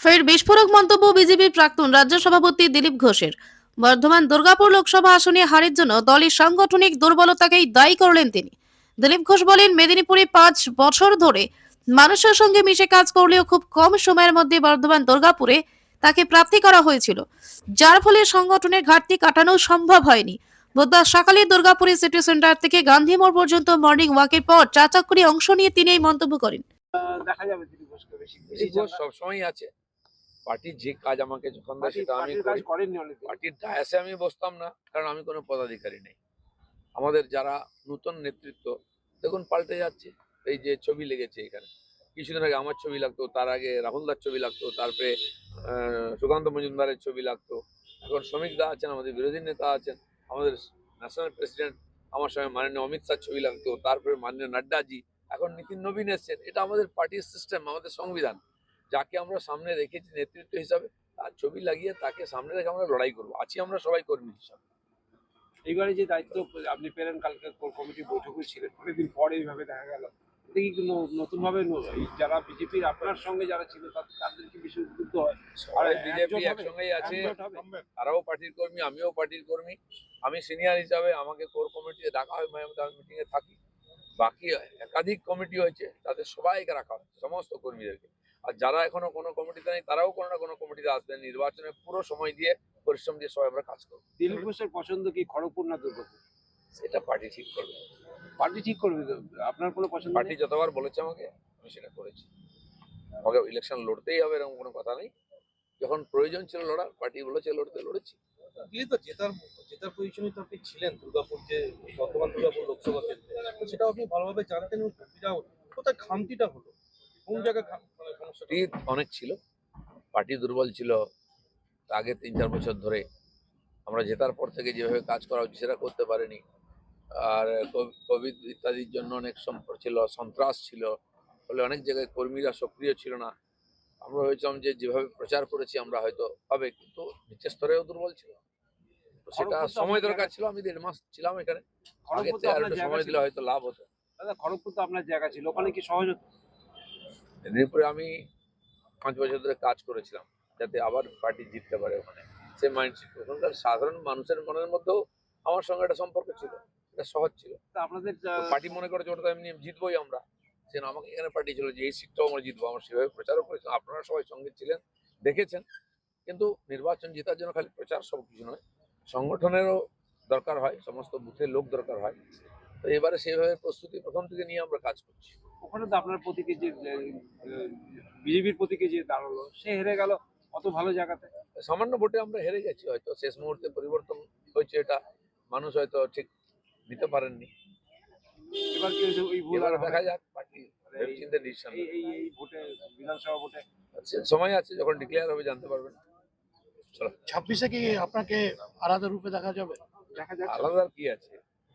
ফের বিস্ফোরক মন্তব্য বিজেপির প্রাক্তন রাজ্য সভাপতি দিলীপ ঘোষের। বর্ধমান দুর্গাপুর লোকসভা আসনে হারের জন্য দলের সাংগঠনিক দুর্বলতাকেই দায়ী করলেন তিনি। দিলীপ ঘোষ বলেন মেদিনীপুরে পাঁচ বছর ধরে মানুষের সঙ্গে মিশে কাজ করলেও খুব কম সময়ের মধ্যে বর্ধমান দুর্গাপুরে তাকে প্রাপ্তি করা হয়েছিল। যার ফলে সংগঠনের ঘাটতি কাটানো সম্ভব হয়নি। বুধবার সকালে দুর্গাপুরে সিটি সেন্টার থেকে গান্ধী মোড় পর্যন্ত মর্নিং ওয়াকের পর চা চক্করে অংশ নিয়ে তিনি এই মন্তব্য করেন। দেখা যাবে সবসময়ই আছে। পার্টির যে কাজ আমাকে যখন দেয় পার্টির সেটা আমি ডায়াসে আমি বসতাম না কারণ আমি কোনো পদাধিকারী নেই। আমাদের যারা নতুন নেতৃত্ব দেখুন পাল্টে যাচ্ছে। এই যে ছবি লেগেছে এখানে। কিছুদিন আগে আমার ছবি লাগতো তার আগে রাহুল দার ছবি লাগতো তারপরে সুকান্ত মজুমদারের ছবি লাগতো। এখন শ্রমিক দা আছেন আমাদের বিরোধী নেতা আছেন আমাদের ন্যাশনাল প্রেসিডেন্ট আমার সঙ্গে মাননীয় অমিত শাহ ছবি লাগতো তারপরে মাননীয় নাড্ডাজি এখন নীতিন নবীন এসছেন। এটা আমাদের পার্টির সিস্টেম আমাদের সংবিধান। যাকে আমরা সামনে রেখেছি নেতৃত্ব হিসাবে তার ছবি লাগিয়ে তাকে সামনে রেখে আমরা লড়াই করব। আছি আমরা সবাই কর্মী হিসাবে। এইবারে যে দায়িত্ব আপনি পেলেন কালকে কোর কমিটি বৈঠকে ছিলেন অনেকদিন পরে এইভাবে দেখা গেল। যারা বিজেপির আপনার সঙ্গে যারা ছিল তাদের তাদের কি বেশি উদ্বুদ্ধ হয়? বিজেপি একসঙ্গেই আছে। তারাও পার্টির কর্মী আমিও পার্টির কর্মী। আমি সিনিয়র হিসাবে আমাকে কোর কমিটিতে ডাকা হয় আমি মিটিংয়ে থাকি। বাকি একাধিক কমিটি হয়েছে তাদের সবাইকে রাখা হয় সমস্ত কর্মীদেরকে। আর যারা এখনও কোনো কমিটিতে নেই তারাও কোনো না কোনো কমিটিতে আসবেন। নির্বাচনে পুরো সময় দিয়ে পরিশ্রম দিয়ে সবাই আমরা কাজ করব। দিলীপ ঘোষের পছন্দ কি খড়গপুর না দুর্গাপুর? সেটা পার্টি ঠিক করবে। পার্টি ঠিক করবে আপনার কোনো পছন্দ পার্টি যতবার বলেছে আমাকে আমি সেটা করেছি। আমাকে ইলেকশন লড়তেই হবে এরকম কোনো কথা নেই। যখন প্রয়োজন ছিল লড়া পার্টি বলেছে লড়তে লড়েছি। দিল্লি তো জেতার জেতার পজিশনে তো আপনি ছিলেন দুর্গাপুর যে বর্তমান দুর্গাপুর লোকসভা কেন্দ্রে। সেটাও আপনি ভালোভাবে জানতেন এবং কোথায় খামতিটা হলো? কোন জায়গায় মানে পার্টি অনেক ছিল। পার্টি দুর্বল ছিল। আগে তিন চার বছর ধরে আমরা জেতার পর থেকে যেভাবে কাজ করা উচিত সেটা করতে পারিনি। আর কোভিড ইত্যাদির জন্য অনেক সম্পর্ক ছিল সন্ত্রাস ছিল। ফলে অনেক জায়গায় কর্মীরা সক্রিয় ছিল না। আমরা ভেবেছিলাম যে যেভাবে প্রচার করেছি আমরা হয়তো হবে কিন্তু নিচের স্তরেও দুর্বল ছিল। সেটা সময় দরকার ছিল আমি দেড় মাস ছিলাম এখানে। আগে সময় দিলে হয়তো লাভ হতো। দাদা খড়গপুর তো আপনার জায়গা ছিল। ওখানে কি সহজ হতো মেদিনীপুরে আমি পাঁচ বছর ধরে কাজ করেছিলাম যাতে আবার পার্টি জিততে পারে ওখানে। সে মাইন্ডসেট ওখানকার সাধারণ মানুষের মনের মধ্যেও আমার সঙ্গে একটা সম্পর্ক ছিল এটা সহজ ছিল। তা আপনাদের পার্টি মনে করে যে ওটা তো এমনি জিতবোই আমরা। সে আমাকে এখানে পার্টি ছিল যে এই সিটটাও আমরা জিতবো আমরা সেভাবে প্রচারও করেছিলাম। আপনারা সবাই সঙ্গে ছিলেন দেখেছেন। কিন্তু নির্বাচন জেতার জন্য খালি প্রচার সব কিছু নয় সংগঠনেরও দরকার হয় সমস্ত বুথের লোক দরকার হয়। তো এবারে সেইভাবে প্রস্তুতি প্রথম থেকে নিয়ে আমরা কাজ করছি। ওখানে তো আপনার প্রতীকে যে বিজেপির প্রতীকে যে দাঁড়াল সে হেরে গেল অত ভালো জায়গাতে? সামান্য ভোটে আমরা হেরে গেছি হয়তো শেষ মুহূর্তে পরিবর্তন হয়েছে এটা মানুষ হয়তো ঠিক নিতে পারেননি। এবার কি হয়েছে? ওই ভুল আর দেখা যাক পার্টি মানে ডিসিশন এই এই এই ভোটে বিধানসভা ভোটে? সময় আছে যখন ডিক্লেয়ার হবে জানতে পারবেন। চলো। ছাব্বিশে কি আপনাকে আলাদা রূপে দেখা যাবে? দেখা যাক। আলাদা কি আছে?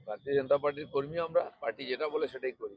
ভারতীয় জনতা পার্টির কর্মী আমরা পার্টি যেটা বলে সেটাই করি।